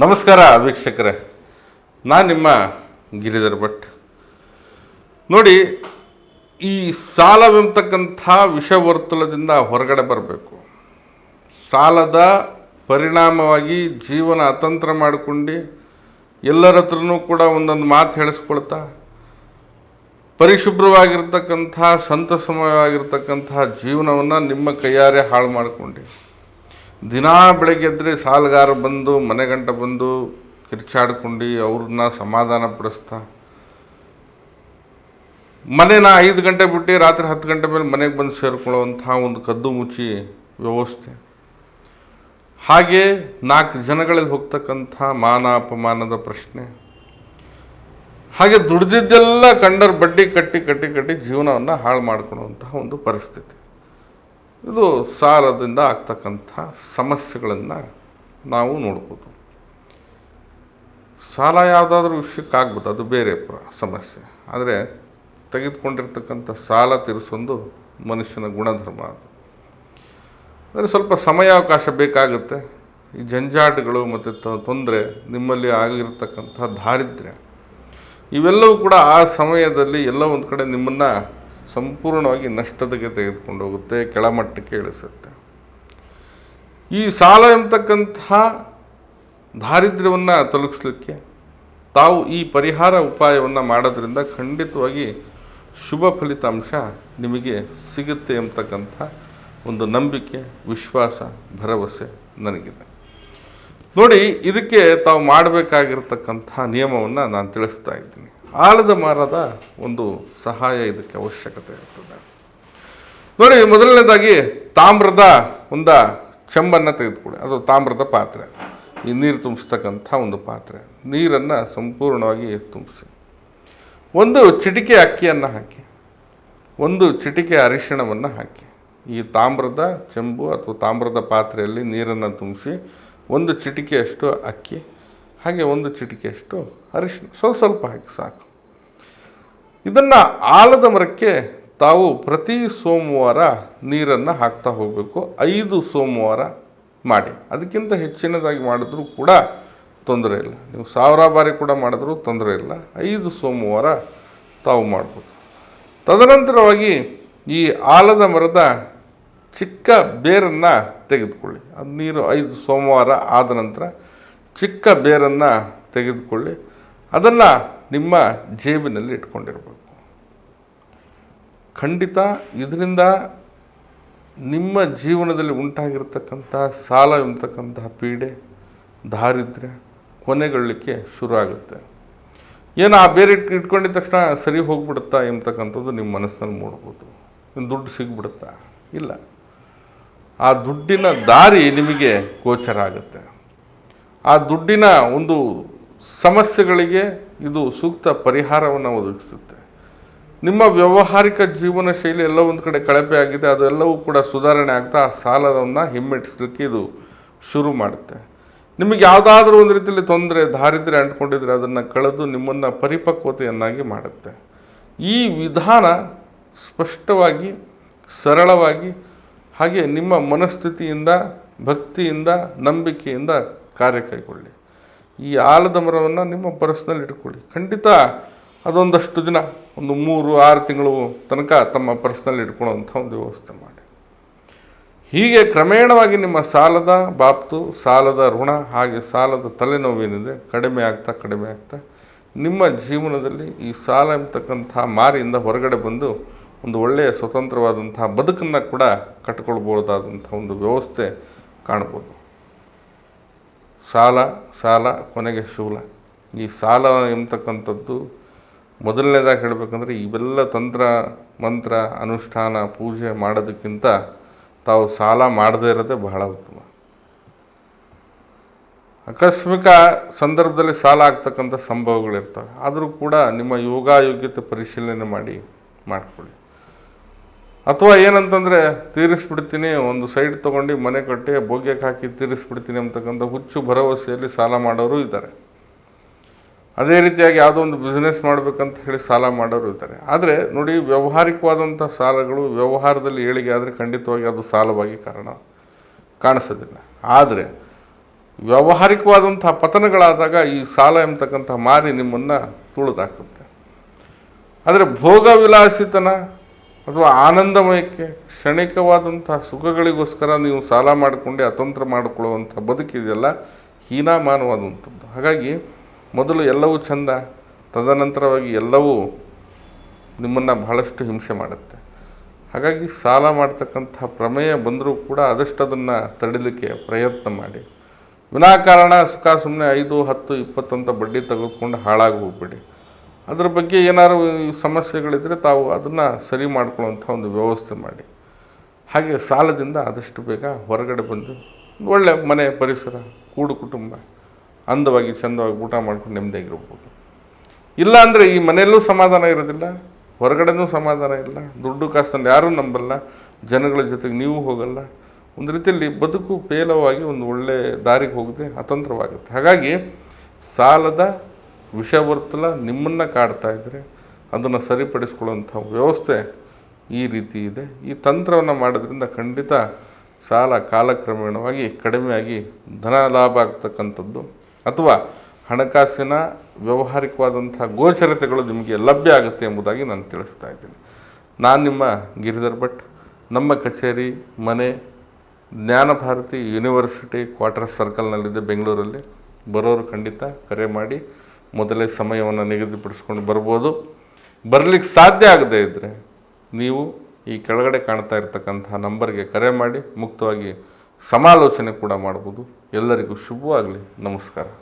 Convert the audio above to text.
ನಮಸ್ಕಾರ ವೀಕ್ಷಕರೇ. ನಾನು ನಿಮ್ಮ ಗಿರಿಧರ್ ಭಟ್. ನೋಡಿ, ಈ ಸಾಲವೆಂಬತಕ್ಕಂಥ ವಿಷವರ್ತುಲದಿಂದ ಹೊರಗಡೆ ಬರಬೇಕು. ಸಾಲದ ಪರಿಣಾಮವಾಗಿ ಜೀವನ ಅತಂತ್ರ ಮಾಡಿಕೊಂಡು ಎಲ್ಲರ ಹತ್ರನೂ ಕೂಡ ಒಂದೊಂದು ಮಾತು ಹೇಳಿಸ್ಕೊಳ್ತಾ, ಪರಿಶುಭ್ರವಾಗಿರ್ತಕ್ಕಂಥ, ಸಂತಸಮಯವಾಗಿರ್ತಕ್ಕಂಥ ಜೀವನವನ್ನು ನಿಮ್ಮ ಕೈಯಾರೆ ಹಾಳು ಮಾಡಿಕೊಂಡು. ದಿನಾ ಬೆಳಗ್ಗೆ ಎದ್ದರೆ ಸಾಲುಗಾರ ಬಂದು ಮನೆಗಂಟ ಬಂದು, ಕಿರ್ಚಾಡ್ಕೊಂಡು ಅವ್ರನ್ನ ಸಮಾಧಾನ ಪಡಿಸ್ತಾ. ಮನೇನ ಐದು ಗಂಟೆ ಬಿಟ್ಟು ರಾತ್ರಿ ಹತ್ತು ಗಂಟೆ ಮೇಲೆ ಮನೆಗೆ ಬಂದು ಸೇರ್ಕೊಳ್ಳುವಂಥ ಒಂದು ಕದ್ದು ಮುಚ್ಚಿ ವ್ಯವಸ್ಥೆ. ಹಾಗೆ ನಾಲ್ಕು ಜನಗಳಲ್ಲಿ ಹೋಗ್ತಕ್ಕಂಥ ಮಾನ ಅಪಮಾನದ ಪ್ರಶ್ನೆ. ಹಾಗೆ ದುಡ್ದಿದ್ದೆಲ್ಲ ಕಂಡರ್ ಬಡ್ಡಿ ಕಟ್ಟಿ ಕಟ್ಟಿ ಕಟ್ಟಿ ಜೀವನವನ್ನು ಹಾಳು ಮಾಡ್ಕೊಳ್ಳುವಂತಹ ಒಂದು ಪರಿಸ್ಥಿತಿ. ಇದು ಸಾಲದಿಂದ ಆಗ್ತಕ್ಕಂಥ ಸಮಸ್ಯೆಗಳನ್ನು ನಾವು ನೋಡ್ಬೋದು. ಸಾಲ ಯಾವುದಾದ್ರೂ ವಿಷಯಕ್ಕೆ ಆಗ್ಬೋದು, ಅದು ಬೇರೆ ಪ್ರ, ಸಮಸ್ಯೆ. ಆದರೆ ತೆಗೆದುಕೊಂಡಿರ್ತಕ್ಕಂಥ ಸಾಲ ತೀರಿಸೊಂದು ಮನುಷ್ಯನ ಗುಣಧರ್ಮ ಅದು. ಅಂದರೆ ಸ್ವಲ್ಪ ಸಮಯಾವಕಾಶ ಬೇಕಾಗುತ್ತೆ. ಈ ಜಂಜಾಟಗಳು ಮತ್ತು ತೊಂದರೆ, ನಿಮ್ಮಲ್ಲಿ ಆಗಿರ್ತಕ್ಕಂಥ ದಾರಿದ್ರ್ಯ, ಇವೆಲ್ಲವೂ ಕೂಡ ಆ ಸಮಯದಲ್ಲಿ ಎಲ್ಲ ಒಂದು ಕಡೆ ನಿಮ್ಮನ್ನು ಸಂಪೂರ್ಣವಾಗಿ ನಷ್ಟದಕ್ಕೆ ತೆಗೆದುಕೊಂಡು ಹೋಗುತ್ತೆ, ಕೆಳಮಟ್ಟಕ್ಕೆ ಇಳಿಸುತ್ತೆ. ಈ ಸಾಲ ಎಂಬತಕ್ಕಂತಹ ದಾರಿದ್ರ್ಯವನ್ನು ತಲುಪಿಸ್ಲಿಕ್ಕೆ ತಾವು ಈ ಪರಿಹಾರ ಉಪಾಯವನ್ನು ಮಾಡೋದ್ರಿಂದ ಖಂಡಿತವಾಗಿ ಶುಭ ಫಲಿತಾಂಶ ನಿಮಗೆ ಸಿಗುತ್ತೆ ಎಂಬತಕ್ಕಂಥ ಒಂದು ನಂಬಿಕೆ, ವಿಶ್ವಾಸ, ಭರವಸೆ ನನಗಿದೆ. ನೋಡಿ, ಇದಕ್ಕೆ ತಾವು ಮಾಡಬೇಕಾಗಿರ್ತಕ್ಕಂಥ ನಿಯಮವನ್ನು ನಾನು ತಿಳಿಸ್ತಾ ಇದ್ದೀನಿ. ಆಲದ ಮರದ ಒಂದು ಸಹಾಯ ಇದಕ್ಕೆ ಅವಶ್ಯಕತೆ ಇರ್ತದೆ. ನೋಡಿ, ಮೊದಲನೇದಾಗಿ ತಾಮ್ರದ ಒಂದು ಚೆಂಬನ್ನು ತೆಗೆದುಕೊಳ್ಳಿ. ಅದು ತಾಮ್ರದ ಪಾತ್ರೆ. ಈ ನೀರು ತುಂಬಿಸ್ತಕ್ಕಂಥ ಒಂದು ಪಾತ್ರೆ. ನೀರನ್ನು ಸಂಪೂರ್ಣವಾಗಿ ತುಂಬಿಸಿ. ಒಂದು ಚಿಟಿಕೆ ಅಕ್ಕಿಯನ್ನು ಹಾಕಿ. ಒಂದು ಚಿಟಿಕೆ ಅರಿಶಿಣವನ್ನು ಹಾಕಿ. ಈ ತಾಮ್ರದ ಚೆಂಬು ಅಥವಾ ತಾಮ್ರದ ಪಾತ್ರೆಯಲ್ಲಿ ನೀರನ್ನು ತುಂಬಿಸಿ ಒಂದು ಚಿಟಿಕೆಯಷ್ಟು ಅಕ್ಕಿ, ಹಾಗೆ ಒಂದು ಚಿಟಿಕೆಯಷ್ಟು ಅರಿಶಿಣ. ಸ್ವಲ್ಪ ಸ್ವಲ್ಪ ಹಾಕಿ ಸಾಕು. ಇದನ್ನು ಆಲದ ಮರಕ್ಕೆ ತಾವು ಪ್ರತಿ ಸೋಮವಾರ ನೀರನ್ನು ಹಾಕ್ತಾ ಹೋಗಬೇಕು. ಐದು ಸೋಮವಾರ ಮಾಡಿ. ಅದಕ್ಕಿಂತ ಹೆಚ್ಚಿನದಾಗಿ ಮಾಡಿದ್ರೂ ಕೂಡ ತೊಂದರೆ ಇಲ್ಲ. ನೀವು ಸಾವಿರ ಬಾರಿ ಕೂಡ ಮಾಡಿದ್ರೂ ತೊಂದರೆ ಇಲ್ಲ. ಐದು ಸೋಮವಾರ ತಾವು ಮಾಡ್ಬೋದು. ತದನಂತರವಾಗಿ ಈ ಆಲದ ಮರದ ಚಿಕ್ಕ ಬೇರನ್ನು ತೆಗೆದುಕೊಳ್ಳಿ. ಅದು ನೀರು ಐದು ಸೋಮವಾರ ಆದ ನಂತರ ಚಿಕ್ಕ ಬೇರನ್ನು ತೆಗೆದುಕೊಳ್ಳಿ. ಅದನ್ನು ನಿಮ್ಮ ಜೇಬಿನಲ್ಲಿ ಇಟ್ಕೊಂಡಿರಬೇಕು. ಖಂಡಿತ ಇದರಿಂದ ನಿಮ್ಮ ಜೀವನದಲ್ಲಿ ಉಂಟಾಗಿರ್ತಕ್ಕಂಥ ಸಾಲ ಎಂಬತಕ್ಕಂತಹ ಪೀಡೆ, ದಾರಿದ್ರ್ಯ ಕೊನೆಗೊಳ್ಳಲಿಕ್ಕೆ ಶುರು ಆಗುತ್ತೆ ಏನು ಆ ಬೇರೆ ಇಟ್, ಇಟ್ಕೊಂಡಿದ ತಕ್ಷಣ ಸರಿ ಹೋಗ್ಬಿಡುತ್ತಾ ಎಂಬತಕ್ಕಂಥದ್ದು ನಿಮ್ಮ ಮನಸ್ಸಿನಲ್ಲಿ ಮೂಡ್ಬೋದು. ದುಡ್ಡು ಸಿಗ್ಬಿಡುತ್ತಾ? ಇಲ್ಲ. ಆ ದುಡ್ಡಿನ ದಾರಿ ನಿಮಗೆ ಗೋಚರ ಆಗುತ್ತೆ. ಆ ದುಡ್ಡಿನ ಒಂದು ಸಮಸ್ಯೆಗಳಿಗೆ ಇದು ಸೂಕ್ತ ಪರಿಹಾರವನ್ನು ಒದಗಿಸುತ್ತೆ. ನಿಮ್ಮ ವ್ಯಾವಹಾರಿಕ ಜೀವನ ಶೈಲಿ ಎಲ್ಲ ಒಂದು ಕಡೆ ಕಳಪೆ ಆಗಿದೆ ಅದೆಲ್ಲವೂ ಕೂಡ ಸುಧಾರಣೆ ಆಗ್ತಾ ಆ ಸಾಲವನ್ನು ಹಿಮ್ಮೆಟ್ಟಿಸ್ಲಿಕ್ಕೆ ಇದು ಶುರು ಮಾಡುತ್ತೆ. ನಿಮಗೆ ಯಾವುದಾದ್ರೂ ಒಂದು ರೀತಿಯಲ್ಲಿ ತೊಂದರೆ, ದಾರಿದ್ರ್ಯ ಅಂಟ್ಕೊಂಡಿದ್ರೆ ಅದನ್ನು ಕಳೆದು ನಿಮ್ಮನ್ನು ಪರಿಪಕ್ವತೆಯನ್ನಾಗಿ ಮಾಡುತ್ತೆ. ಈ ವಿಧಾನ ಸ್ಪಷ್ಟವಾಗಿ, ಸರಳವಾಗಿ, ಹಾಗೆ ನಿಮ್ಮ ಮನಸ್ಥಿತಿಯಿಂದ, ಭಕ್ತಿಯಿಂದ, ನಂಬಿಕೆಯಿಂದ ಕಾರ್ಯ ಕೈಗೊಳ್ಳಿ ಈ ಆಲದ ಮರವನ್ನು ನಿಮ್ಮ ಪರ್ಸ್ನಲ್ಲಿ ಇಟ್ಕೊಳ್ಳಿ. ಖಂಡಿತ ಅದೊಂದಷ್ಟು ದಿನ, ಒಂದು ಮೂರು, ಆರು ತಿಂಗಳು ತನಕ ತಮ್ಮ ಪರ್ಸ್ನಲ್ಲಿ ಇಟ್ಕೊಳ್ಳೋಂಥ ಒಂದು ವ್ಯವಸ್ಥೆ ಮಾಡಿ. ಹೀಗೆ ಕ್ರಮೇಣವಾಗಿ ನಿಮ್ಮ ಸಾಲದ ಬಾಪ್ತು, ಸಾಲದ ಋಣ, ಹಾಗೆ ಸಾಲದ ತಲೆನೋವೇನಿದೆ, ಕಡಿಮೆ ಆಗ್ತಾ ಕಡಿಮೆ ಆಗ್ತಾ, ನಿಮ್ಮ ಜೀವನದಲ್ಲಿ ಈ ಸಾಲ ಎಂಬತಕ್ಕಂಥ ಮಾರಿಯಿಂದ ಹೊರಗಡೆ ಬಂದು ಒಂದು ಒಳ್ಳೆಯ ಸ್ವತಂತ್ರವಾದಂತಹ ಬದುಕನ್ನು ಕೂಡ ಕಟ್ಕೊಳ್ಬೋದಾದಂಥ ಒಂದು ವ್ಯವಸ್ಥೆ ಕಾಣ್ಬೋದು ಸಾಲ ಸಾಲ, ಕೊನೆಗೆ ಶೂಲ. ಈ ಸಾಲ ಎಂಬತಕ್ಕಂಥದ್ದು ಮೊದಲನೇದಾಗಿ ಹೇಳಬೇಕಂದ್ರೆ ಇವೆಲ್ಲ ತಂತ್ರ, ಮಂತ್ರ, ಅನುಷ್ಠಾನ, ಪೂಜೆ ಮಾಡೋದಕ್ಕಿಂತ ತಾವು ಸಾಲ ಮಾಡದೇ ಇರೋದೇ ಬಹಳ ಉತ್ತಮ. ಆಕಸ್ಮಿಕ ಸಂದರ್ಭದಲ್ಲಿ ಸಾಲ ಆಗ್ತಕ್ಕಂಥ ಸಂಭವಗಳಿರ್ತವೆ. ಆದರೂ ಕೂಡ ನಿಮ್ಮ ಯೋಗಾಯೋಗ್ಯತೆ ಪರಿಶೀಲನೆ ಮಾಡಿ, ಮಾಡಿಕೊಳ್ಳಿ. ಅಥವಾ ಏನಂತಂದರೆ ತೀರಿಸ್ಬಿಡ್ತೀನಿ, ಒಂದು ಸೈಡ್ ತೊಗೊಂಡು ಮನೆ ಕಟ್ಟಿ ಭೋಗ್ಯಕ್ಕೆ ಹಾಕಿ ತೀರಿಸ್ಬಿಡ್ತೀನಿ ಅಂತಕ್ಕಂಥ ಹುಚ್ಚು ಭರವಸೆಯಲ್ಲಿ ಸಾಲ ಮಾಡೋರು ಇದ್ದಾರೆ. ಅದೇ ರೀತಿಯಾಗಿ ಯಾವುದೋ ಒಂದು ಬಿಸ್ನೆಸ್ ಮಾಡಬೇಕಂತ ಹೇಳಿ ಸಾಲ ಮಾಡೋರು ಇದ್ದಾರೆ. ಆದರೆ ನೋಡಿ, ವ್ಯವಹಾರಿಕವಾದಂಥ ಸಾಲಗಳು ವ್ಯವಹಾರದಲ್ಲಿ ಏಳಿಗೆ ಆದರೆ ಖಂಡಿತವಾಗಿ ಅದು ಸಾಲವಾಗಿ ಕಾರಣ ಕಾಣಿಸೋದಿಲ್ಲ. ಆದರೆ ವ್ಯಾವಹಾರಿಕವಾದಂಥ ಪತನಗಳಾದಾಗ ಈ ಸಾಲ ಎಂಬತಕ್ಕಂಥ ಮಾರಿ ನಿಮ್ಮನ್ನು ತುಳಿದಾಕುತ್ತೆ. ಆದರೆ ಭೋಗ ವಿಲಾಸಿತನ ಅಥವಾ ಆನಂದಮಯಕ್ಕೆ ಕ್ಷಣಿಕವಾದಂಥ ಸುಖಗಳಿಗೋಸ್ಕರ ನೀವು ಸಾಲ ಮಾಡಿಕೊಂಡೆ ಅತಂತ್ರ ಮಾಡಿಕೊಳ್ಳುವಂಥ ಬದುಕಿದೆಯಲ್ಲ ಹೀನಾಮಾನವಾದಂಥದ್ದು. ಹಾಗಾಗಿ ಮೊದಲು ಎಲ್ಲವೂ ಚಂದ, ತದನಂತರವಾಗಿ ಎಲ್ಲವೂ ನಿಮ್ಮನ್ನು ಬಹಳಷ್ಟು ಹಿಂಸೆ ಮಾಡುತ್ತೆ. ಹಾಗಾಗಿ ಸಾಲ ಮಾಡ್ತಕ್ಕಂಥ ಪ್ರಮೇಯ ಬಂದರೂ ಕೂಡ ಆದಷ್ಟು ಅದನ್ನು ತಡಿಲಿಕ್ಕೆ ಪ್ರಯತ್ನ ಮಾಡಿ. ವಿನಾಕಾರಣ ಸುಖ ಸುಮ್ಮನೆ ಐದು, ಹತ್ತು ಇಪ್ಪತ್ತಂತ ಬಡ್ಡಿ ತೆಗೆದುಕೊಂಡು ಹಾಳಾಗಿ ಹೋಗ್ಬೇಡಿ. ಅದ್ರ ಬಗ್ಗೆ ಏನಾದ್ರು ಸಮಸ್ಯೆಗಳಿದ್ದರೆ ತಾವು ಅದನ್ನು ಸರಿ ಮಾಡ್ಕೊಳ್ಳುವಂಥ ಒಂದು ವ್ಯವಸ್ಥೆ ಮಾಡಿ. ಹಾಗೆ ಸಾಲದಿಂದ ಆದಷ್ಟು ಬೇಗ ಹೊರಗಡೆ ಬಂದು ಒಳ್ಳೆ ಮನೆ, ಪರಿಸರ, ಕೂಡು ಕುಟುಂಬ, ಅಂದವಾಗಿ ಚಂದವಾಗಿ ಊಟ ಮಾಡ್ಕೊಂಡು ನೆಮ್ಮದಿಯಾಗಿರ್ಬೋದು ಇಲ್ಲ ಅಂದರೆ ಈ ಮನೆಯಲ್ಲೂ ಸಮಾಧಾನ ಇರೋದಿಲ್ಲ, ಹೊರಗಡೆನೂ ಸಮಾಧಾನ ಇಲ್ಲ, ದುಡ್ಡು ಕಾಸನ್ನು ಯಾರೂ ನಂಬಲ್ಲ, ಜನಗಳ ಜೊತೆಗೆ ನೀವು ಹೋಗಲ್ಲ. ಒಂದು ರೀತಿಯಲ್ಲಿ ಬದುಕು ಪೇಲವಾಗಿ ಒಂದು ಒಳ್ಳೆ ದಾರಿಗೆ ಹೋಗದೆ ಅತಂತ್ರವಾಗುತ್ತೆ. ಹಾಗಾಗಿ ಸಾಲದ ವಿಷವರ್ತುಲ ನಿಮ್ಮನ್ನು ಕಾಡ್ತಾ ಇದ್ದರೆ ಅದನ್ನು ಸರಿಪಡಿಸ್ಕೊಳ್ಳುವಂಥ ವ್ಯವಸ್ಥೆ ಈ ರೀತಿ ಇದೆ. ಈ ತಂತ್ರವನ್ನು ಮಾಡೋದ್ರಿಂದ ಖಂಡಿತ ಸಾಲ ಕಾಲಕ್ರಮೇಣವಾಗಿ ಕಡಿಮೆಯಾಗಿ ಧನ ಲಾಭ ಆಗ್ತಕ್ಕಂಥದ್ದು, ಅಥವಾ ಹಣಕಾಸಿನ ವ್ಯವಹಾರಿಕವಾದಂಥ ಗೋಚರತೆಗಳು ನಿಮಗೆ ಲಭ್ಯ ಆಗುತ್ತೆ ಎಂಬುದಾಗಿ ನಾನು ತಿಳಿಸ್ತಾ ಇದ್ದೀನಿ. ನಾನು ನಿಮ್ಮ ಗಿರಿಧರ್ ಭಟ್. ನಮ್ಮ ಕಚೇರಿ, ಮನೆ, ಜ್ಞಾನಭಾರತಿ ಯೂನಿವರ್ಸಿಟಿ ಕ್ವಾರ್ಟರ್ ಸರ್ಕಲ್ನಲ್ಲಿದೆ ಬೆಂಗಳೂರಲ್ಲಿ. ಬರೋರು ಖಂಡಿತ ಕರೆ ಮಾಡಿ. ಮೊದಲೇ ಸಮಯವನ್ನು ನಿಗದಿಪಡಿಸ್ಕೊಂಡು ಬರ್ಬೋದು. ಬರಲಿಕ್ಕೆ ಸಾಧ್ಯ ಆಗದೇ ಇದ್ದರೆ ನೀವು ಈ ಕೆಳಗಡೆ ಕಾಣ್ತಾ ಇರತಕ್ಕಂತಹ ನಂಬರ್ಗೆ ಕರೆ ಮಾಡಿ ಮುಕ್ತವಾಗಿ ಸಮಾಲೋಚನೆ ಕೂಡ ಮಾಡ್ಬೋದು. ಎಲ್ಲರಿಗೂ ಶುಭವಾಗಲಿ. ನಮಸ್ಕಾರ.